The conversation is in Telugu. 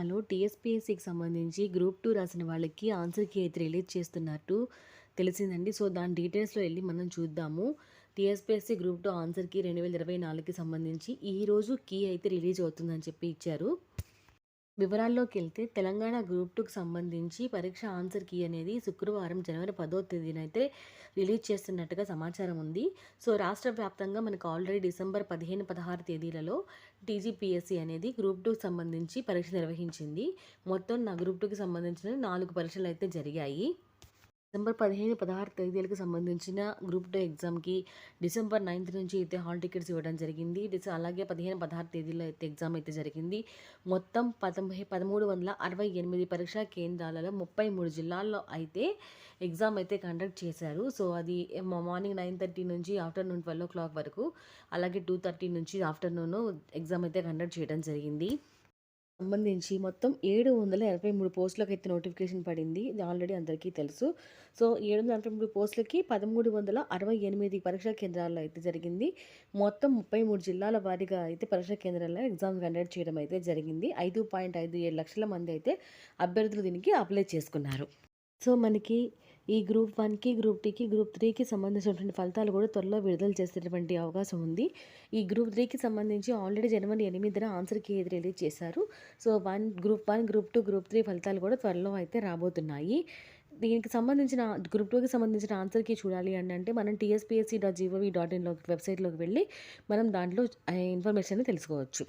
హలో టీఎస్పీఎస్సీకి సంబంధించి గ్రూప్ టూ రాసిన వాళ్ళకి ఆన్సర్ కీ అయితే రిలీజ్ చేస్తున్నట్టు తెలిసిందండి. సో దాని డీటెయిల్స్లో వెళ్ళి మనం చూద్దాము. TSPSC group two answer key రెండు వేల ఇరవై నాలుగుకి సంబంధించి ఈరోజు కీ అయితే రిలీజ్ అవుతుందని చెప్పి ఇచ్చారు. వివరాల్లోకి వెళ్తే తెలంగాణ గ్రూప్ టూకి సంబంధించి పరీక్ష ఆన్సర్ కీ అనేది శుక్రవారం జనవరి పదో తేదీనైతే రిలీజ్ చేస్తున్నట్టుగా సమాచారం ఉంది. సో రాష్ట్ర వ్యాప్తంగా మనకు ఆల్రెడీ డిసెంబర్ పదిహేను పదహారు తేదీలలో టీజీపీఎస్సీ అనేది గ్రూప్ టూకి సంబంధించి పరీక్ష నిర్వహించింది. మొత్తం నా గ్రూప్ టూకి సంబంధించిన నాలుగు పరీక్షలు అయితే జరిగాయి. డిసెంబర్ పదిహేను పదహారు తేదీలకు సంబంధించిన గ్రూప్ టూ ఎగ్జామ్కి డిసెంబర్ నైన్త్ నుంచి అయితే హాల్ టికెట్స్ ఇవ్వడం జరిగింది. డిస అలాగే పదిహేను పదహారు తేదీలో అయితే ఎగ్జామ్ అయితే జరిగింది. మొత్తం పదమూడు పదమూడు వందల అరవై ఎనిమిది పరీక్షా కేంద్రాలలో ముప్పై మూడు జిల్లాల్లో అయితే ఎగ్జామ్ అయితే కండక్ట్ చేశారు. సో అది మార్నింగ్ నైన్ థర్టీ నుంచి ఆఫ్టర్నూన్ ట్వెల్వ్ ఓ క్లాక్ వరకు అలాగే టూ థర్టీ నుంచి ఆఫ్టర్నూన్ ఎగ్జామ్ అయితే కండక్ట్ చేయడం జరిగింది. సంబంధించి మొత్తం ఏడు వందల ఎనభై మూడు పోస్టులకు అయితే నోటిఫికేషన్ పడింది. ఇది ఆల్రెడీ అందరికీ తెలుసు. సో ఏడు వందల ఎనభై మూడు పోస్టులకి పదమూడు వందల అరవై ఎనిమిది పరీక్షా కేంద్రాల్లో అయితే జరిగింది. మొత్తం ముప్పై మూడు జిల్లాల వారీగా అయితే పరీక్షా కేంద్రాల్లో ఎగ్జామ్ కండక్ట్ చేయడం అయితే జరిగింది. ఐదు పాయింట్ ఐదు ఏడు లక్షల మంది అయితే అభ్యర్థులు దీనికి అప్లై చేసుకున్నారు. సో మనకి ఈ గ్రూప్ వన్కి గ్రూప్ టూకి గ్రూప్ త్రీకి సంబంధించినటువంటి ఫలితాలు కూడా త్వరలో విడుదల చేసేటువంటి అవకాశం ఉంది. ఈ గ్రూప్ త్రీకి సంబంధించి ఆల్రెడీ జనవరి ఎనిమిదిన ఆన్సర్ కీ ఏది రిలీజ్ చేశారు. So one group one group two group three ఫలితాలు కూడా త్వరలో అయితే రాబోతున్నాయి. దీనికి సంబంధించిన గ్రూప్ టూకి సంబంధించిన ఆన్సర్కి చూడాలి అని అంటే మనం టీఎస్పీఎస్సీ డాట్ జీఓవీ డాట్ ఇన్లోకి వెబ్సైట్లోకి వెళ్ళి మనం దాంట్లో ఇన్ఫర్మేషన్ తెలుసుకోవచ్చు.